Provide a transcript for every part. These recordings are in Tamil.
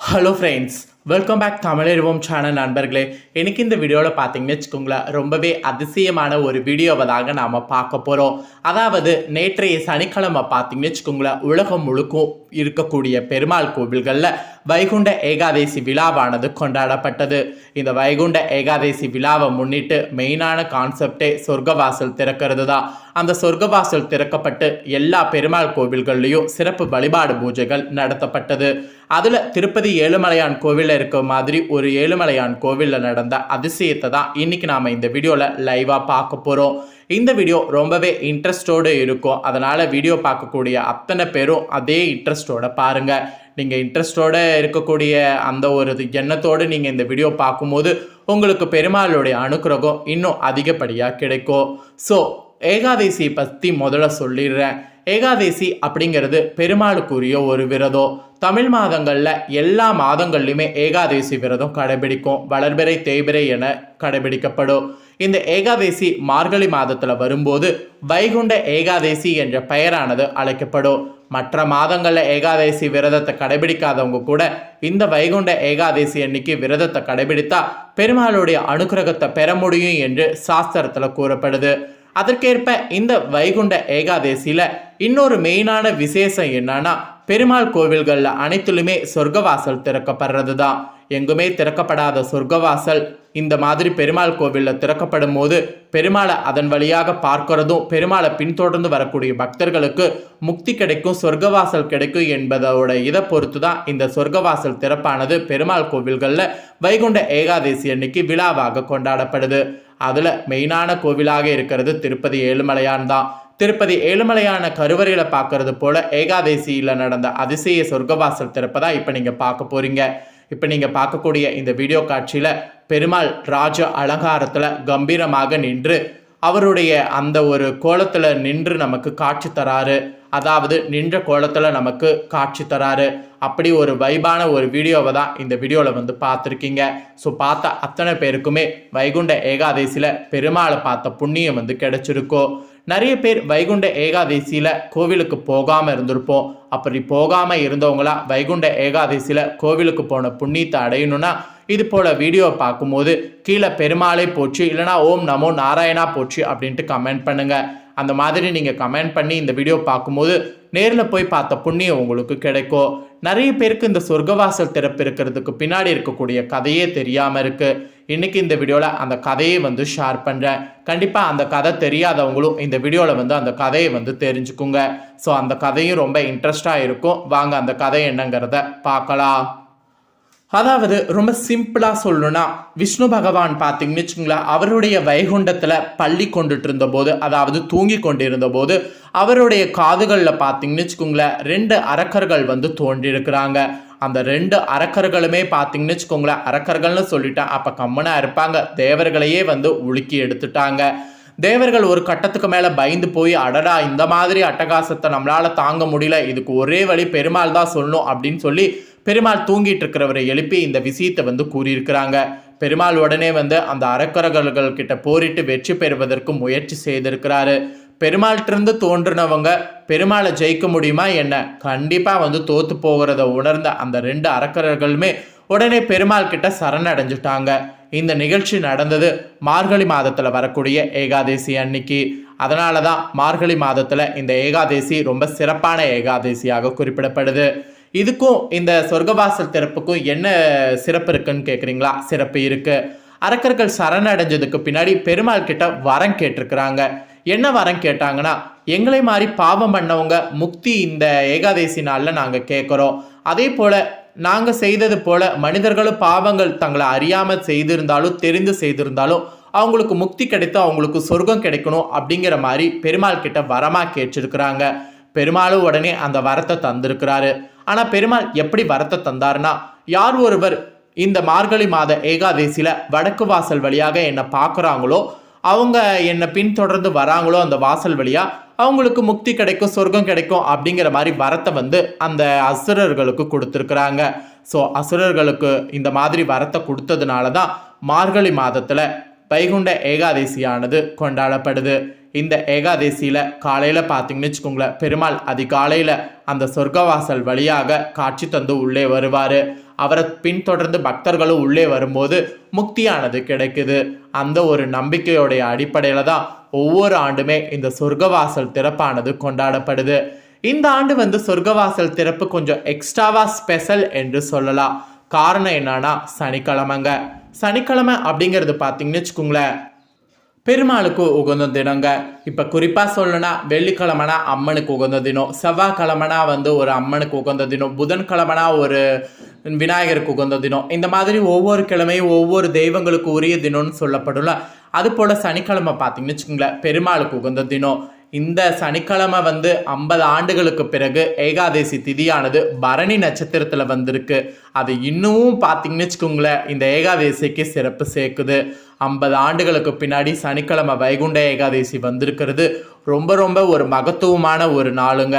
Hello friends welcome back Tamilarivom channel நண்பர்களே. எனக்கு இந்த வீடியோவில் பார்த்தீங்கன்னு வச்சுக்கோங்களேன் ரொம்பவே அதிசயமான ஒரு வீடியோவை தாங்க நாம் பார்க்க போகிறோம் அதாவது நேற்றைய சனிக்கிழமை பார்த்தீங்கன்னு வச்சுக்கோங்களேன் உலகம் முழுக்கும் இருக்கக்கூடிய பெருமாள் கோவில்களில் வைகுண்ட ஏகாதேசி விழாவானது கொண்டாடப்பட்டது. இந்த வைகுண்ட ஏகாதேசி விழாவை முன்னிட்டு மெயினான கான்செப்டே சொர்க்கவாசல் திறக்கிறது தான் அந்த சொர்க்கவாசல் திறக்கப்பட்டு எல்லா பெருமாள் கோவில்கள்லையும் சிறப்பு வழிபாடு பூஜைகள் நடத்தப்பட்டது. அதில் திருப்பதி ஏழுமலையான் கோவிலில் இருக்க மாதிரி ஒரு ஏழுமலையான் கோவிலில் நடந்த அதிசயத்தை தான் இன்றைக்கி நாம் இந்த வீடியோவில் லைவாக பார்க்க போகிறோம் இந்த வீடியோ ரொம்பவே இன்ட்ரெஸ்டோடு இருக்கும். அதனால் வீடியோ பார்க்கக்கூடிய அத்தனை பேரும் அதே இன்ட்ரெஸ்டோடு பாருங்கள் நீங்கள் இன்ட்ரெஸ்டோடு இருக்கக்கூடிய அந்த ஒரு எண்ணத்தோடு நீங்கள் இந்த வீடியோ பார்க்கும்போது உங்களுக்கு பெருமாளுடைய அனுக்கிரகம் இன்னும் அதிகப்படியாக கிடைக்கும். ஸோ ஏகாதசி பற்றி முதல்ல சொல்லிடுறேன். ஏகாதசி அப்படிங்கிறது பெருமாளுக்குரிய ஒரு விரதம். தமிழ் மாதங்களில் எல்லா மாதங்கள்லையுமே ஏகாதசி விரதம் கடைபிடிக்கும். வளர்பிறை தேய்பிறை என கடைபிடிக்கப்படும். இந்த ஏகாதசி மார்கழி மாதத்தில் வரும்போது வைகுண்ட ஏகாதசி என்ற பெயரானது அழைக்கப்படும். மற்ற மாதங்களில் ஏகாதசி விரதத்தை கடைபிடிக்காதவங்க கூட இந்த வைகுண்ட ஏகாதசி அன்னைக்கு விரதத்தை கடைபிடித்தா பெருமாளுடைய அனுகிரகத்தை பெற முடியும் என்று சாஸ்திரத்தில் கூறப்படுது. அதற்கேற்ப இந்த வைகுண்ட ஏகாதசியில் இன்னொரு மெயினான விசேஷம் என்னன்னா பெருமாள் கோவில்களில் அனைத்திலுமே சொர்க்கவாசல் திறக்கப்படுறது தான் எங்குமே திறக்கப்படாத சொர்க்கவாசல் இந்த மாதிரி பெருமாள் கோவிலில் திறக்கப்படும் போது பெருமாளை அதன் வழியாக பார்க்கிறதும் பெருமாளை பின்தொடர்ந்து வரக்கூடிய பக்தர்களுக்கு முக்தி கிடைக்கும் சொர்க்கவாசல் கிடைக்கும் என்பதோட இதை பொறுத்து தான் இந்த சொர்க்கவாசல் திறப்பானது பெருமாள் கோவில்களில் வைகுண்ட ஏகாதசி அன்னைக்கு விழாவாக கொண்டாடப்படுது. அதில் மெயினான கோவிலாக இருக்கிறது திருப்பதி ஏழுமலையான் தான். திருப்பதி ஏழுமலையான கருவறையில் பார்க்கறது போல ஏகாதசியில் நடந்த அதிசய சொர்க்கவாசல் திறப்பதாக இப்போ நீங்கள் பார்க்க போகிறீங்க இப்போ நீங்கள் பார்க்கக்கூடிய இந்த வீடியோ காட்சியில் பெருமாள் ராஜ அலங்காரத்தில் கம்பீரமாக நின்று அவருடைய அந்த ஒரு கோலத்தில் நின்று நமக்கு காட்சி தராரு. அதாவது நின்ற கோலத்தில் நமக்கு காட்சி தராரு. அப்படி ஒரு வைபான ஒரு வீடியோவை தான் இந்த வீடியோவில் வந்து பார்த்துருக்கீங்க. ஸோ பார்த்த அத்தனை பேருக்குமே வைகுண்ட ஏகாதசியில் பெருமாளை பார்த்த புண்ணியம் வந்து கிடைச்சிருக்கோ. நிறைய பேர் வைகுண்ட ஏகாதசியில் கோவிலுக்கு போகாமல் இருந்திருப்போம். அப்படி போகாமல் இருந்தவங்களா வைகுண்ட ஏகாதசியில் கோவிலுக்கு போன புண்ணியத்தை அடையணும்னா இது போல் வீடியோவை பார்க்கும்போது கீழே பெருமாளை போச்சு இல்லைனா ஓம் நமோ நாராயணா போச்சு அப்படின்ட்டு கமெண்ட் பண்ணுங்கள் அந்த மாதிரி நீங்கள் கமெண்ட் பண்ணி இந்த வீடியோ பார்க்கும்போது நேரில் போய் பார்த்த புண்ணியம் உங்களுக்கு கிடைக்கும். நிறைய பேருக்கு இந்த சொர்க்கவாசல் திறப்பு இருக்கிறதுக்கு பின்னாடி இருக்கக்கூடிய கதையே தெரியாமல் இருக்குது இன்றைக்கி இந்த வீடியோவில் அந்த கதையை வந்து ஷேர் பண்ணுறேன் கண்டிப்பாக அந்த கதை தெரியாதவங்களும் இந்த வீடியோவில் வந்து அந்த கதையை வந்து தெரிஞ்சுக்குங்க. ஸோ அந்த கதையும் ரொம்ப இன்ட்ரெஸ்டாக இருக்கும். வாங்க அந்த கதை என்னங்கிறத பார்க்கலாம். அதாவது ரொம்ப சிம்பிளாக சொல்லணும்னா விஷ்ணு பகவான் பார்த்தீங்கன்னு வச்சுங்களேன் அவருடைய வைகுண்டத்தில் பள்ளி கொண்டுட்டு இருந்தபோது அதாவது தூங்கி கொண்டு இருந்தபோது அவருடைய காதுகளில் பார்த்தீங்கன்னு வச்சுக்கோங்களேன் ரெண்டு அரக்கர்கள் வந்து தோன்றியிருக்கிறாங்க. அந்த ரெண்டு அரக்கர்களுமே பார்த்தீங்கன்னு வச்சுக்கோங்களேன் அரக்கர்கள்னு சொல்லிட்டேன் அப்போ கம்மனாக இருப்பாங்க தேவர்களையே வந்து உலுக்கி எடுத்துட்டாங்க. தேவர்கள் ஒரு கட்டத்துக்கு மேலே பயந்து போய் அடடா இந்த மாதிரி அட்டகாசத்தை நம்மளால் தாங்க முடியல இதுக்கு ஒரே வழி பெருமாள் தான் சொல்லணும் அப்படின்னு சொல்லி பெருமாள் தூங்கிட்டு இருக்கிறவரை எழுப்பி இந்த விஷயத்தை வந்து கூறியிருக்கிறாங்க. பெருமாள் உடனே வந்து அந்த அறக்கரகர்கள் கிட்ட போரிட்டு வெற்றி பெறுவதற்கு முயற்சி செய்திருக்கிறாரு. பெருமாள்கிட்டருந்து தோன்றினவங்க பெருமாளை ஜெயிக்க முடியுமா என்ன? கண்டிப்பாக வந்து தோத்து போகிறத உணர்ந்த அந்த ரெண்டு அறக்கரர்களுமே உடனே பெருமாள் கிட்ட சரணடைஞ்சிட்டாங்க. இந்த நிகழ்ச்சி நடந்தது மார்கழி மாதத்தில் வரக்கூடிய ஏகாதசி அன்னைக்கு. அதனால தான் மார்கழி மாதத்தில் இந்த ஏகாதசி ரொம்ப சிறப்பான ஏகாதசியாக குறிப்பிடப்படுது. இதுக்கும் இந்த சொர்க்கவாசல் திறப்புக்கும் என்ன சிறப்பு இருக்குன்னு கேட்குறீங்களா சிறப்பு இருக்கு. அரக்கர்கள் சரணடைஞ்சதுக்கு பின்னாடி பெருமாள் கிட்ட வரம் கேட்டிருக்கிறாங்க. என்ன வரம் கேட்டாங்கன்னா எங்களை மாதிரி பாவம் பண்ணவங்க முக்தி இந்த ஏகாதசி நாளில் நாங்கள் கேட்குறோம் அதே போல் நாங்கள் செய்தது போல மனிதர்களும் பாவங்கள் தங்களை அறியாமல் செய்திருந்தாலும் தெரிந்து செய்திருந்தாலும் அவங்களுக்கு முக்தி கிடைத்து அவங்களுக்கு சொர்க்கம் கிடைக்கணும் அப்படிங்கிற மாதிரி பெருமாள் கிட்ட வரமாக கேட்டிருக்கிறாங்க. பெருமாளும் உடனே அந்த வரத்தை தந்திருக்கிறாரு. ஆனால் பெருமாள் எப்படி வரத்தை தந்தாருன்னா யார் ஒருவர் இந்த மார்கழி மாத ஏகாதசியில் வடக்கு வாசல் வழியாக என்னை பார்க்குறாங்களோ அவங்க என்னை பின்தொடர்ந்து வராங்களோ அந்த வாசல் வழியாக அவங்களுக்கு முக்தி கிடைக்கும் சொர்க்கம் கிடைக்கும் அப்படிங்கிற மாதிரி வரத்தை வந்து அந்த அசுரர்களுக்கு கொடுத்துருக்குறாங்க. ஸோ அசுரர்களுக்கு இந்த மாதிரி வரத்தை கொடுத்ததுனால தான் மார்கழி மாதத்தில் வைகுண்ட ஏகாதசியானது கொண்டாடப்படுது. இந்த ஏகாதசியில் காலையில் பார்த்தீங்கன்னு வச்சுக்கோங்களேன் பெருமாள் அதிகாலையில் அந்த சொர்க்கவாசல் வழியாக காட்சி தந்து உள்ளே வருவார். அவரை பின்தொடர்ந்து பக்தர்களும் உள்ளே வரும்போது முக்தியானது கிடைக்குது. அந்த ஒரு நம்பிக்கையோடைய அடிப்படையில் தான் ஒவ்வொரு ஆண்டுமே இந்த சொர்க்கவாசல் திறப்பானது கொண்டாடப்படுது. இந்த ஆண்டு வந்து சொர்க்கவாசல் திறப்பு கொஞ்சம் எக்ஸ்ட்ராவா ஸ்பெஷல் என்று சொல்லலாம். காரணம் என்னன்னா சனிக்கிழமைங்க. சனிக்கிழமை அப்படிங்கிறது பார்த்தீங்கன்னு வச்சுக்கோங்களேன். பெருமாளுக்கு உகந்த தினங்க இப்போ குறிப்பாக சொல்லணும்னா வெள்ளிக்கிழமைனா அம்மனுக்கு உகந்த தினம் செவ்வாய்க்கிழமைனா வந்து ஒரு அம்மனுக்கு உகந்த தினம் புதன்கிழமைனா ஒரு விநாயகருக்கு உகந்த தினம் இந்த மாதிரி ஒவ்வொரு கிழமையும் ஒவ்வொரு தெய்வங்களுக்கு உரிய தினம்னு சொல்லப்படும்ல. அது போல் சனிக்கிழமை பார்த்தீங்கன்னு வச்சுக்கோங்களேன் பெருமாளுக்கு உகந்த தினம் இந்த சனிக்கிழமை வந்து ஐம்பது ஆண்டுகளுக்கு பிறகு ஏகாதசி திதியானது பரணி நட்சத்திரத்தில் வந்திருக்கு. அது இன்னமும் பார்த்தீங்கன்னு வச்சுக்கோங்களேன் இந்த ஏகாதசிக்கு சிறப்பு சேர்க்குது. ஐம்பது ஆண்டுகளுக்கு பின்னாடி சனிக்கிழமை வைகுண்ட ஏகாதசி வந்திருக்கிறது. ரொம்ப ரொம்ப ஒரு மகத்துவமான ஒரு நாளுங்க.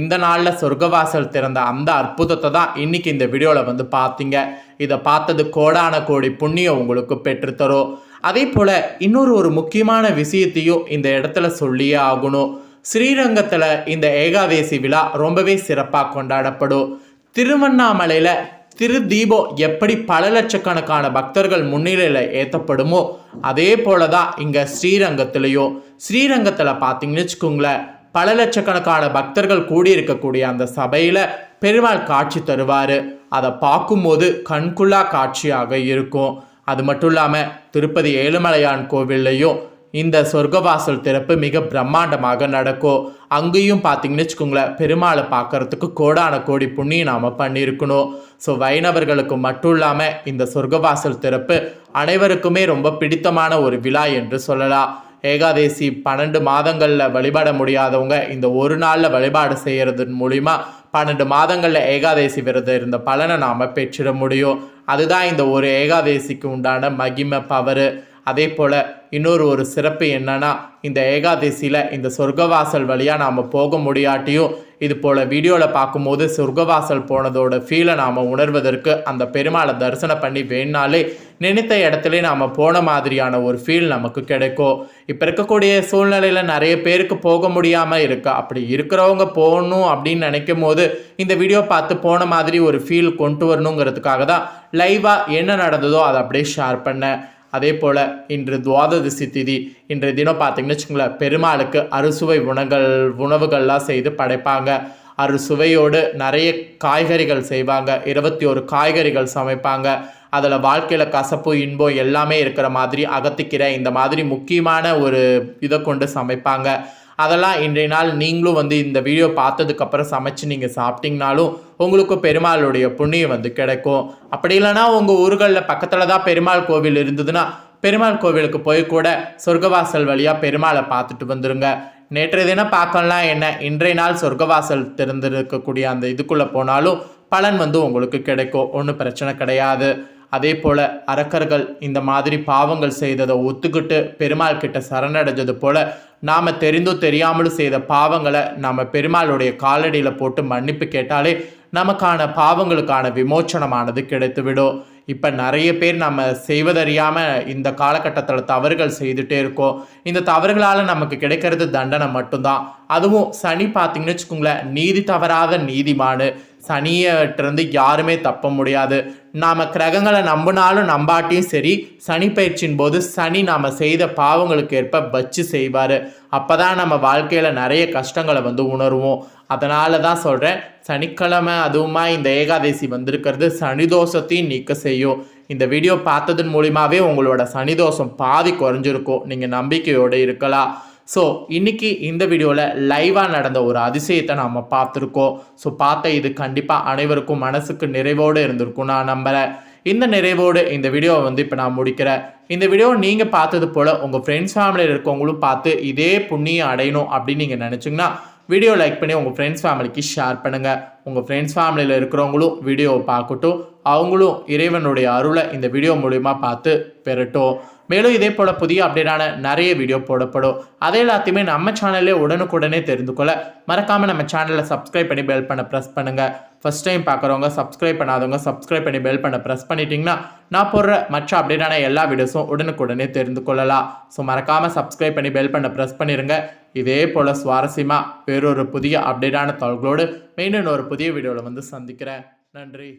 இந்த நாளில் சொர்க்கவாசல் திறந்த அந்த அற்புதத்தை தான் இன்னைக்கு இந்த வீடியோவில் வந்து பார்த்தீங்க. இதை பார்த்தது கோடான கோடி புண்ணியம் உங்களுக்கு பெற்றுத்தரும் அதே போல் இன்னொரு ஒரு முக்கியமான விஷயத்தையும் இந்த இடத்துல சொல்லியே ஆகணும். ஸ்ரீரங்கத்தில் இந்த ஏகாதேசி விழா ரொம்பவே சிறப்பாக கொண்டாடப்படும். திருவண்ணாமலையில் திரு தீபம் எப்படி பல லட்சக்கணக்கான பக்தர்கள் முன்னிலையில் ஏற்றப்படுமோ அதே போல தான் இங்கே ஸ்ரீரங்கத்திலையும் ஸ்ரீரங்கத்தில் பார்த்தீங்கன்னு வச்சுக்கோங்களேன் பல லட்சக்கணக்கான பக்தர்கள் கூடியிருக்கக்கூடிய அந்த சபையில் பெருமாள் காட்சி தருவார். அதை பார்க்கும்போது கண்குள்ளா காட்சியாக இருக்கும். அது மட்டும் இல்லாமல் திருப்பதி ஏழுமலையான் கோவில்லையும் இந்த சொர்க்கவாசல் திறப்பு மிக பிரம்மாண்டமாக நடக்கும். அங்கேயும் பார்த்தீங்கன்னு வச்சுக்கோங்களேன் பெருமாளை பார்க்கறதுக்கு கோடான கோடி புண்ணியம் நாம் பண்ணியிருக்கணும். ஸோ வைணவர்களுக்கு மட்டும் இல்லாமல் இந்த சொர்க்கவாசல் திறப்பு அனைவருக்குமே ரொம்ப பிடித்தமான ஒரு விழா என்று சொல்லலாம். ஏகாதேசி பன்னெண்டு மாதங்களில் வழிபட முடியாதவங்க இந்த ஒரு நாளில் வழிபாடு செய்கிறது மூலிமா பன்னெண்டு மாதங்களில் ஏகாதேசி விரதம் இருந்த பலனை நாம் பெற்றிட முடியும். அதுதான் இந்த ஒரு ஏகாதேசிக்கு உண்டான மகிமை பவரு அதே போல் இன்னொரு ஒரு சிறப்பு என்னன்னா இந்த ஏகாதசியில் இந்த சொர்க்கவாசல் வழியாக நாம் போக முடியாட்டியும் இது போல் வீடியோவில் பார்க்கும்போது சொர்க்கவாசல் போனதோட ஃபீலை நாம் உணர்வதற்கு அந்த பெருமாளை தரிசனம் பண்ணி வேணாலே நினைத்த இடத்துல நாம் போன மாதிரியான ஒரு ஃபீல் நமக்கு கிடைக்கும். இப்போ இருக்கக்கூடிய சூழ்நிலையில் நிறைய பேருக்கு போக முடியாமல் இருக்கு. அப்படி இருக்கிறவங்க போகணும் அப்படின்னு நினைக்கும் போது இந்த வீடியோ பார்த்து போன மாதிரி ஒரு ஃபீல் கொண்டு வரணுங்கிறதுக்காக தான் லைவாக என்ன நடந்ததோ அதை அப்படியே ஷேர் பண்ணேன். அதே போல் இன்று துவாதசி திதி. இன்றைய தினம் பார்த்தீங்கன்னு வச்சுக்கோங்களேன் பெருமாளுக்கு அறுசுவை உணங்கள் உணவுகள்லாம் செய்து படைப்பாங்க. அறுசுவையோடு நிறைய காய்கறிகள் செய்வாங்க. இருபத்தி ஒரு காய்கறிகள் சமைப்பாங்க. அதில் வாழ்க்கையில் கசப்பு இன்பம் எல்லாமே இருக்கிற மாதிரி அகத்திக்கிற இந்த மாதிரி முக்கியமான ஒரு இதை கொண்டு சமைப்பாங்க. அதெல்லாம் இன்றைய நாள் நீங்களும் வந்து இந்த வீடியோ பார்த்ததுக்கப்புறம் சமைச்சு நீங்கள் சாப்பிட்டீங்கனாலும் உங்களுக்கு பெருமாளுடைய புண்ணியம் வந்து கிடைக்கும். அப்படி இல்லைனா உங்கள் ஊர்களில் பக்கத்தில் தான் பெருமாள் கோவில் இருந்ததுன்னா பெருமாள் கோவிலுக்கு போய் கூட சொர்க்கவாசல் வழியாக பெருமாளை பார்த்துட்டு வந்துருங்க. நேற்றைய தினம் பார்க்கலாம் என்ன? இன்றைய நாள் சொர்க்கவாசல் திறந்திருக்கக்கூடிய அந்த இதுக்குள்ளே போனாலும் பலன் வந்து உங்களுக்கு கிடைக்கும். ஒன்றும் பிரச்சனை கிடையாது. அதே போல் அரக்கர்கள் இந்த மாதிரி பாவங்கள் செய்ததை ஒத்துக்கிட்டு பெருமாள் கிட்ட சரணடைஞ்சது போல் நாம் தெரிந்தும் தெரியாமலும் செய்த பாவங்களை நாம் பெருமாளுடைய காலடியில் போட்டு மன்னிப்பு கேட்டாலே நமக்கான பாவங்களுக்கான விமோச்சனமானது கிடைத்துவிடும். இப்போ நிறைய பேர் நம்ம செய்வதறியாமல் இந்த காலகட்டத்தில் தவறுகள் செய்துட்டே இருக்கோம். இந்த தவறுகளால் நமக்கு கிடைக்கிறது தண்டனை மட்டும்தான். அதுவும் சனி பார்த்தீங்கன்னு வச்சுக்கோங்களேன் நீதி தவறாத நீதிமானு. சனியிட்டிருந்து யாருமே தப்ப முடியாது. நாம் கிரகங்களை நம்பினாலும் நம்பாட்டியும் சரி சனி பயிற்சியின் போது சனி நாம் செய்த பாவங்களுக்கு ஏற்ப வச்சு செய்வார். அப்போ தான் நம்ம வாழ்க்கையில் நிறைய கஷ்டங்களை வந்து உணர்வோம். அதனால தான் சொல்கிறேன் சனிக்கிழமை அதுவுமா இந்த ஏகாதசி வந்திருக்கிறது சனி தோஷத்தையும் நீக்க செய்யும். இந்த வீடியோ பார்த்ததன் மூலிமாவே உங்களோட சனி தோஷம் பாதி குறைஞ்சிருக்கும். நீங்கள் நம்பிக்கையோடு இருக்கலாம். ஸோ இன்றைக்கி இந்த வீடியோவில் லைவாக நடந்த ஒரு அதிசயத்தை நாம் பார்த்துருக்கோம். ஸோ பார்த்த இது கண்டிப்பாக அனைவருக்கும் மனசுக்கு நிறைவோடு இருந்திருக்கும். நான் நம்புகிறேன் இந்த நிறைவோடு இந்த வீடியோவை வந்து இப்போ நான் முடிக்கிறேன். இந்த வீடியோ நீங்கள் பார்த்தது போல் உங்கள் ஃப்ரெண்ட்ஸ் ஃபேமிலியில் இருக்கவங்களும் பார்த்து இதே புண்ணியம் அடையணும் அப்படின்னு நீங்கள் நினச்சிங்கன்னா வீடியோ லைக் பண்ணி உங்கள் ஃப்ரெண்ட்ஸ் ஃபேமிலிக்கு ஷேர் பண்ணுங்கள் உங்கள் ஃப்ரெண்ட்ஸ் ஃபேமிலியில் இருக்கிறவங்களும் வீடியோவை பார்க்கட்டும். அவங்களும் இறைவனுடைய அருளை இந்த வீடியோ மூலிமா பார்த்து பெறட்டும். மேலும் இதே போல் புதிய அப்டேட்டான நிறைய வீடியோ போடப்படும். அதை எல்லாத்தையுமே நம்ம சேனல்லே உடனுக்குடனே தெரிந்து கொள்ள மறக்காமல் நம்ம சேனலை சப்ஸ்கிரைப் பண்ணி பெல் பண்ண ப்ரெஸ் பண்ணுங்கள் ஃபஸ்ட் டைம் பார்க்குறவங்க சப்ஸ்கிரைப் பண்ணாதவங்க சப்ஸ்கிரைப் பண்ணி பெல் பண்ண ப்ரெஸ் பண்ணிட்டீங்கன்னா நான் போடுற மற்ற அப்டேட்டான எல்லா வீடியோஸும் உடனுக்குடனே தெரிந்து கொள்ளலாம். ஸோ மறக்காமல் சப்ஸ்கிரைப் பண்ணி பெல் பண்ண ப்ரெஸ் பண்ணிடுங்க இதே போல் சுவாரஸ்யமாக வேறொரு புதிய அப்டேட்டான தகவல்களோடு மெயின் ஒரு புதிய வீடியோவில் வந்து சந்திக்கிறேன். நன்றி.